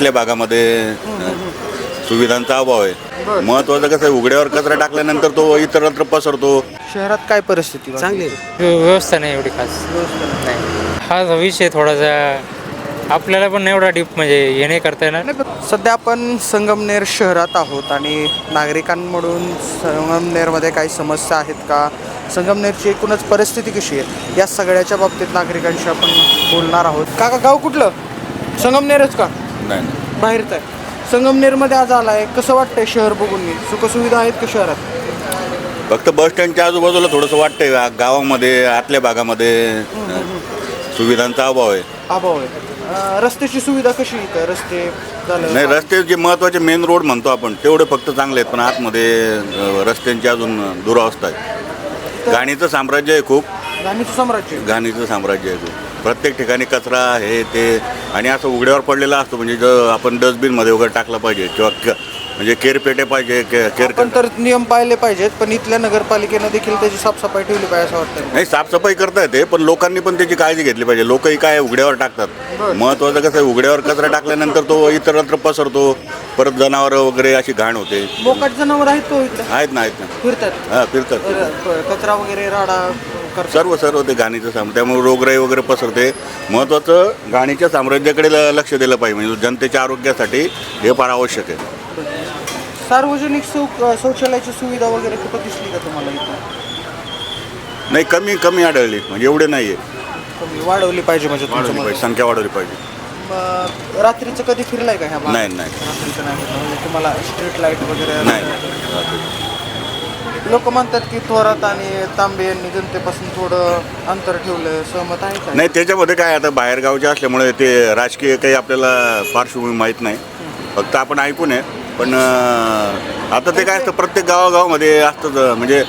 आपल्या भागामध्ये सुविधांचा अभाव आहे. महत्वाचं कसं आहे उघड्यावर कचरा टाकल्यानंतर तो इतरत्र पसरतो. शहरात काय परिस्थिती चांगली व्य- व्यवस्था नाही एवढी खास. नाही. हा विषय थोडासा. आपल्याला पण एवढा डीप म्हणजे हे नाही करता येणार. सध्या आपण संगमनेर शहरात आहोत आणि नागरिकांकडून संगमनेरमध्ये काही समस्या आहेत का? संगमनेरची एकूणच परिस्थिती कशी आहे? या सगळ्याच्या बाबतीत नागरिकांशी आपण बोलणार आहोत. काका गाव कुठलं? संगमनेरच का? नाही. बाहेरचं आहे संगमनेरमध्ये आज आला आहे कसं वाटतंय शहर बघून मी? सुखसुविधा आहेत का शहरात? फक्त बस स्टँडच्या आजूबाजूला थोडंसं वाटतंय. गावामध्ये आतल्या भागामध्ये सुविधांचा अभाव आहे. अभाव आहे. अं, रस्त्याची सुविधा कशी आहे इथं? रस्ते झालं नाही रस्ते जे महत्त्वाचे मेन रोड म्हणतो आपण तेवढे फक्त चांगले आहेत पण आतमध्ये अं, रस्त्यांची अजून दुरावस्था आहे. घाणीचं साम्राज्य आहे खूप. गाणीचं साम्राज्य. घाणीचं साम्राज्य आहे खूप. प्रत्येक ठिकाणी कचरा हे ते आणि असं उघड्यावर पडलेला असतो म्हणजे जर आपण डस्टबिनमध्ये वगैरे टाकला पाहिजे किंवा क- म्हणजे केरपेटे पाहिजे के- केर आपण तर नियम पाळले पाहिजेत पण इथल्या नगरपालिकेनं देखील त्याची साफसफाई ठेवली पाहिजे असं वाटतं नाही साफसफाई करता येते पण लोकांनी पण त्याची काळजी घेतली पाहिजे. लोकही काय उघड्यावर टाकतात. महत्वाचं कसं आहे उघड्यावर कचरा टाकल्यानंतर तो इतरत्र पसरतो परत जनावरं वगैरे अशी घाण होते. मोकाट जनावर आहेत तो इथं? आहेत ना आहेत ना. फिरतात. हां फिरतात कचरा वगैरे राडा सर्व सर्व ते घाणीचं साम त्यामुळे रोगराई वगैरे पसरते. महत्त्वाचं घाणीच्या साम्राज्याकडे ल- लक्ष दिलं पाहिजे. म्हणजे जनतेच्या आरोग्यासाठी हे फार आवश्यक आहे. सार्वजनिक शौ शौचालयाची सुविधा वगैरे कुठं दिसली का तुम्हाला इथं? नाही कमी कमी आढळली. म्हणजे एवढे नाही आहे कमी वाढवली पाहिजे म्हणजे तुमचं वाढवली मत. पाहिजे संख्या वाढवली पाहिजे. मग रात्रीचं कधी फिरलाय का ह्या भागात? नाही, नाही. रात्रीचं नाही फिरलं. म्हणजे तुम्हाला स्ट्रीट लाइट वगैरे नाही. लोक म्हणतात की थोरात आणि तांबे यांनी जनतेपासून थोडं अंतर ठेवलं सहमत आहे का? नाही त्याच्यामध्ये काय आता बाहेरगावचे असल्यामुळे ते राजकीय काही आपल्याला पार्श्वभूमी माहीत नाही. फक्त आपण ऐकून आहे. पण आता ते काय असतं प्रत्येक गावागावामध्ये असतं म्हणजे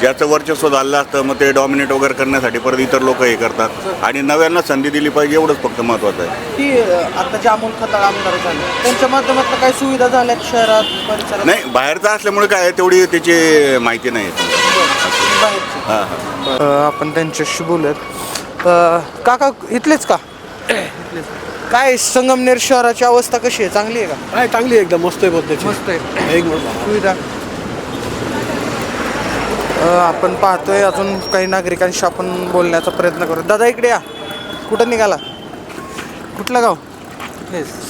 ज्याचं वर्चस्व झालं असतं मग ते डॉमिनेट वगैरे करण्यासाठी परत इतर लोक हे करतात. आणि नव्यांना संधी दिली पाहिजे एवढंच फक्त महत्त्वाचं आहे. की आता जे अमोल खताळ आमदार झाले त्यांच्या माध्यमातून काही सुविधा झाल्यात शहरात परिसरात? नाही बाहेरचं असल्यामुळे काय आहे, तेवढी त्याची माहिती नाही. बाहेरची. हां हां अ, आपण त्यांच्याशी बोलूयात. अ, काका इथलेच का? काय संगमनेर शहराची अवस्था कशी आहे? चांगली आहे का? काय चांगली आहे एकदम. मस्त आहे पद्धती मस्त आहे. एक नंबर. सुविधा. अ, आपण पाहतोय अजून काही नागरिकांशी आपण बोलण्याचा प्रयत्न करू. दादा इकडे या. कुठं निघाला? कुठलं गाव?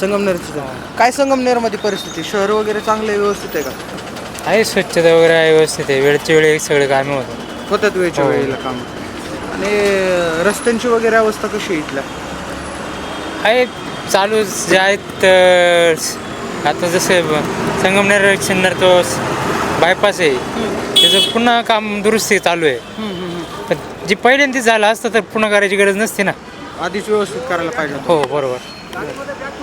संगमनेरचं गाव काय संगमनेरमध्ये परिस्थिती? शहर वगैरे चांगले व्यवस्थित आहे का? आहे स्वच्छता वगैरे आहे व्यवस्थित आहे. वेळच्या वेळी सगळे कामे होतात होतात वेळच्या हो. वेळेला काम. आणि अ, रस्त्यांची वगैरे अवस्था कशी आहे इथल्या? आहे चालू जे आहेत अं, आता जसं संगमनेर सिन्नर तो बायपास आहे. त्याचं पुन्हा काम दुरुस्ती चालू आहे. पण जी पहिल्यांदा झालं असतं तर पुन्हा करायची गरज नसते ना. आधीच व्यवस्थित करायला पाहिजे होतं. हो बरोबर.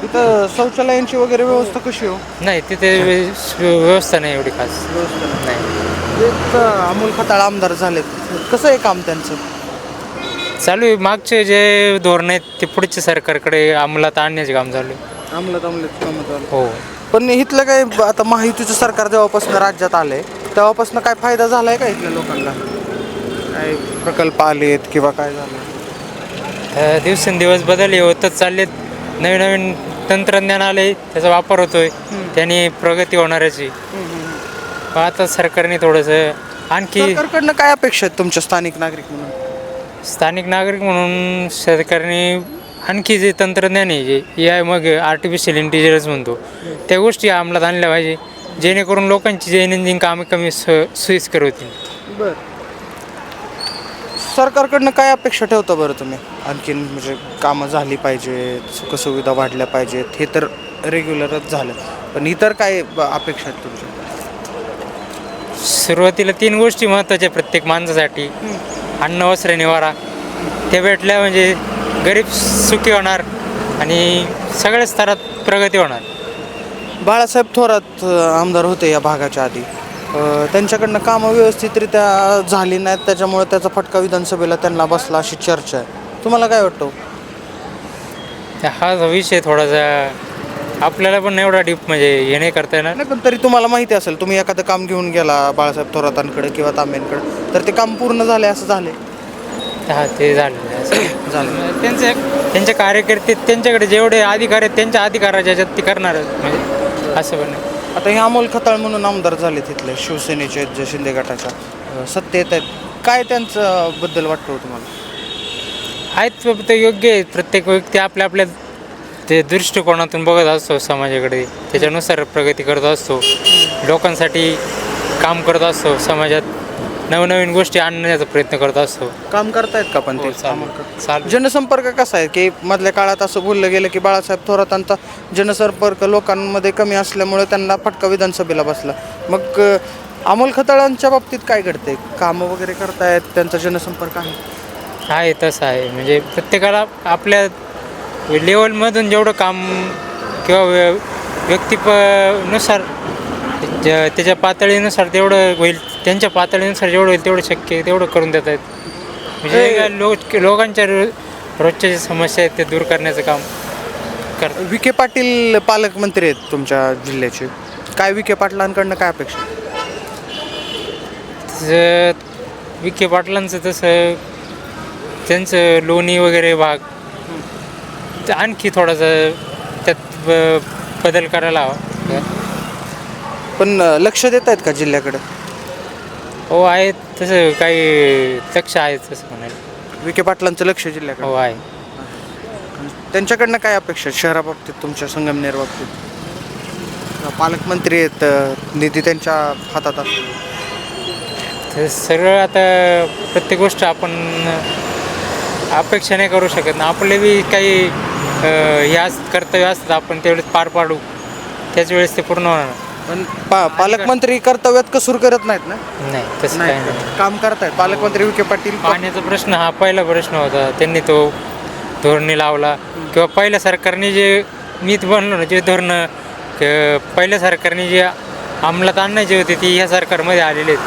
इथं शौचालयांची वगैरे व्यवस्था कशी हो? नाही तिथे व्य- व्यवस्था नाही एवढी खास. व्यवस्था नाही. एक अमोल खताळ आमदार झालेत. कसं आहे काम त्यांचं? चालू आहे. मागचे जे धोरण आहेत ते पुढच्या सरकारकडे अंमलात आणण्याचे काम चालू आहे. अंमलात अंमलात कामं चालू हो. पण इथलं काय आता महायुतीचं सरकार जेव्हापासून राज्यात आलंय तेव्हापासून काय फायदा झालाय का इथल्या लोकांना? काय प्रकल्प आलेत किंवा काय झालं अ, दिवसेंदिवस बदल हे होतच चाललेत. नवीन नवीन तंत्रज्ञान आले त्याचा वापर होतोय. त्याने प्रगती पण आता सरकारने थोडंसं आणखी सरकारकडनं काय अपेक्षा आहेत तुमच्या स्थानिक नागरिक म्हणून? स्थानिक नागरिक म्हणून सरकारने आणखी जे तंत्रज्ञान आहे जे ए आय मग आर्टिफिशियल इंटेलिजन्स म्हणतो त्या गोष्टी अंमलात आणल्या पाहिजे जेणेकरून लोकांची दैनंदिन कामे कमी स सोयीस्कर होतील. बर. सरकारकडनं काय अपेक्षा ठेवता बरं तुम्ही? आणखीन म्हणजे कामं झाली पाहिजेत सुखसुविधा वाढल्या पाहिजेत हे तर रेग्युलरच झालं. पण इतर काय ब- अपेक्षा आहेत तुमच्या? सुरुवातीला तीन गोष्टी महत्त्वाच्या प्रत्येक माणसासाठी. अन्न वस्त्र निवारा. ते भेटल्या म्हणजे गरीब सुखी होणार आणि सगळ्या स्तरात प्रगती होणार. बाळासाहेब थोरात आमदार होते या भागाच्या आधी. अ, त्यांच्याकडनं कामं व्यवस्थितरित्या झाली नाहीत त्याच्यामुळे त्याचा फटका विधानसभेला त्यांना बसला अशी चर्चा आहे. तुम्हाला काय वाटतं? त्या हा जो विषय थोडासा आपल्याला पण एवढा डीप म्हणजे हे नाही करता येणार. नाही पण तरी तुम्हाला माहिती असेल तुम्ही एखादं काम घेऊन गेला बाळासाहेब थोरातांकडे किंवा तांब्यांकडे तर ते काम पूर्ण झाले असं झाले. हा ते झालं झालं. त्यांचे त्यांचे कार्यकर्ते त्यांच्याकडे जेवढे अधिकार आहेत त्यांच्या अधिकाराच्या ह्याच्यात ते करणारच म्हणजे असं पण आहे. आता हे अमोल खताळ म्हणून आमदार झाले तिथले शिवसेनेचे आहेत जे शिंदे गटाच्या अ, सत्तेत आहेत. काय त्यांचं बद्दल वाटतं हो तुम्हाला? आहेत फक्त योग्य आहेत. प्रत्येक व्यक्ती आपल्या आपल्या ते दृष्टिकोनातून बघत असतो समाजाकडे. त्याच्यानुसार प्रगती करत असतो. लोकांसाठी काम करत असतो. समाजात नवनवीन गोष्टी आणण्याचा प्रयत्न करत असतो. काम करतायत का पण ते? हो? चालू. जनसंपर्क कसा आहे? की मधल्या काळात असं बोललं गेलं की बाळासाहेब थोरातांचा जनसंपर्क लोकांमध्ये कमी असल्यामुळे त्यांना फटका विधानसभेला बसला. मग अमोल खताळांच्या बाबतीत काय घडते कामं वगैरे करतायत त्यांचा जनसंपर्क आहे. आहे तसं आहे. म्हणजे प्रत्येकाला आपल्या लेवलमधून जेवढं काम किंवा व्य व्यक्तिपनुसार ज- त्याच्या पातळीनुसार तेवढं होईल त्यांच्या पातळीनुसार जेवढं होईल तेवढं शक्य आहे तेवढं करून देत आहेत. म्हणजे लोक लोकांच्या रोजच्या ज्या समस्या आहेत ते दूर करण्याचं काम करतात. विखे पाटील पालकमंत्री आहेत तुमच्या जिल्ह्याचे. काय विखे पाटलांकडनं काय अपेक्षा? विखे पाटलांचं तसं त्यांचं लोणी वगैरे भाग ते आणखी थोडासा त्यात बदल करायला हवा. पण लक्ष देत आहेत का जिल्ह्याकडे? हो आहे तसं काही लक्ष आहे तसं म्हणाल विखे पाटलांचं लक्ष जिल्ह्याकडे? हो आहे. त्यांच्याकडनं काय अपेक्षा आहेत शहराबाबतीत तुमच्या संगमनेर बाबतीत? पालकमंत्री आहेत अ, निधी त्यांच्या हातात असतो. तर सगळं आता प्रत्येक गोष्ट आपण अपेक्षा नाही करू शकत. ना आपले बी काही हे अस कर्तव्य असतात आपण तेवढेच पार पाडू. त्याच वेळेस ते पूर्ण होणार. पण पा पालकमंत्री कर्तव्यात कसूर करत नाहीत ना? नाही तसं काही नाही. काम करतायत. पालकमंत्री विखे पाटील पाण्याचा प्रश्न हा पहिला प्रश्न होता. त्यांनी तो धोरणे लावला. किंवा पहिल्या सरकारने जे नीत बनलो ना जे धोरणं क- पहिल्या सरकारने जे अंमलात आणायची होती ती ह्या सरकारमध्ये आलेली आहेत.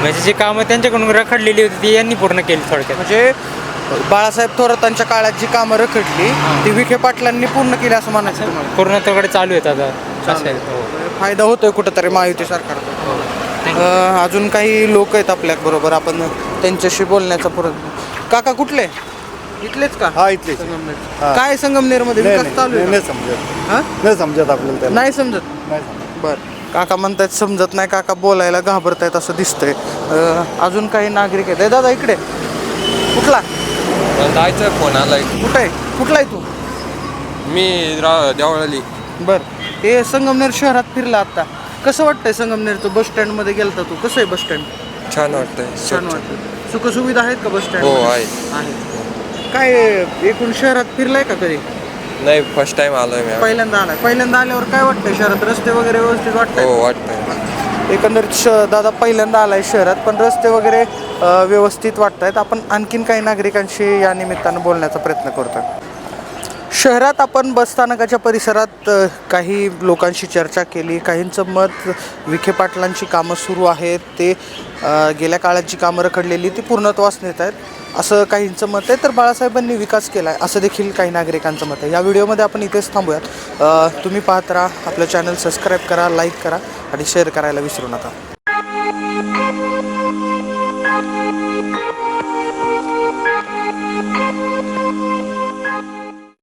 म्हणजे जी कामं त्यांच्याकडून रखडलेली होती ती यांनी पूर्ण केली थोडक्यात. म्हणजे बाळासाहेब थोरातांच्या काळात जी कामं रखडली ती विखे पाटलांनी पूर्ण केली असं म्हणायचं तुम्हाला? पूर्णत्वाकडे चालू आहेत आता. असं आहे. हो. फायदा होतोय कुठंतरी महायुती सरकारचा. अ, अजून काही लोक आहेत आपल्या बरोबर आपण त्यांच्याशी बोलण्याचा परत काका कुठले? इथलेच का? हा इथले हा. काय संगमनेरमध्ये नाही विकास चालू नाही आहे नाही का? समजत. हा? नाही समजत आपल्याला त्याला. नाही समजत? नाही समजत. बर. काका म्हणतायत समजत नाही काका बोलायला घाबरतायत असं दिसतंय. अ, अजून काही नागरिक आहेत. ए, दादा इकडे. कुठला? जायचं फोन आलाय. कुठं आहे? कुठला आहे तू? मी रा देवळाली. बर. हे संगमनेर शहरात फिरला आता. कसं वाटतंय संगमनेरचं बस स्टँडमध्ये गेलता तू? कसं आहे बस स्टँड छान वाटतंय. छान वाटतं सुखसुविधा आहेत का बस स्टँड हो, आहे. काय एकूण शहरात फिरलाय का कधी? नाही फर्स्ट टाइम आलोय मी. पहिल्यांदा आलाय. पहिल्यांदा आल्यावर काय वाटतंय? शहरात रस्ते वगैरे व्यवस्थित हो वाटतंय. एकंदरीत श दादा पहिल्यांदा आलाय शहरात पण रस्ते वगैरे व्यवस्थित वाटत आहेत आपण आणखीन काही नागरिकांशी या निमित्तानं बोलण्याचा प्रयत्न करतोय. शहरात आपण बसस्थानकाच्या परिसरात काही लोकांशी चर्चा केली. काहींचं मत विखे पाटलांची कामं सुरू आहेत. ते गेल्या काळात जी कामं रखडलेली ती पूर्णत्वास नेत आहेत असं काहींचं मत आहे तर बाळासाहेबांनी विकास केला आहे असं देखील काही नागरिकांचं मत आहे. या व्हिडिओमध्ये आपण इथेच थांबूयात. तुम्ही पाहत राहा आपलं चॅनल सबस्क्राईब करा लाईक करा आणि शेअर करायला विसरू नका. Bye.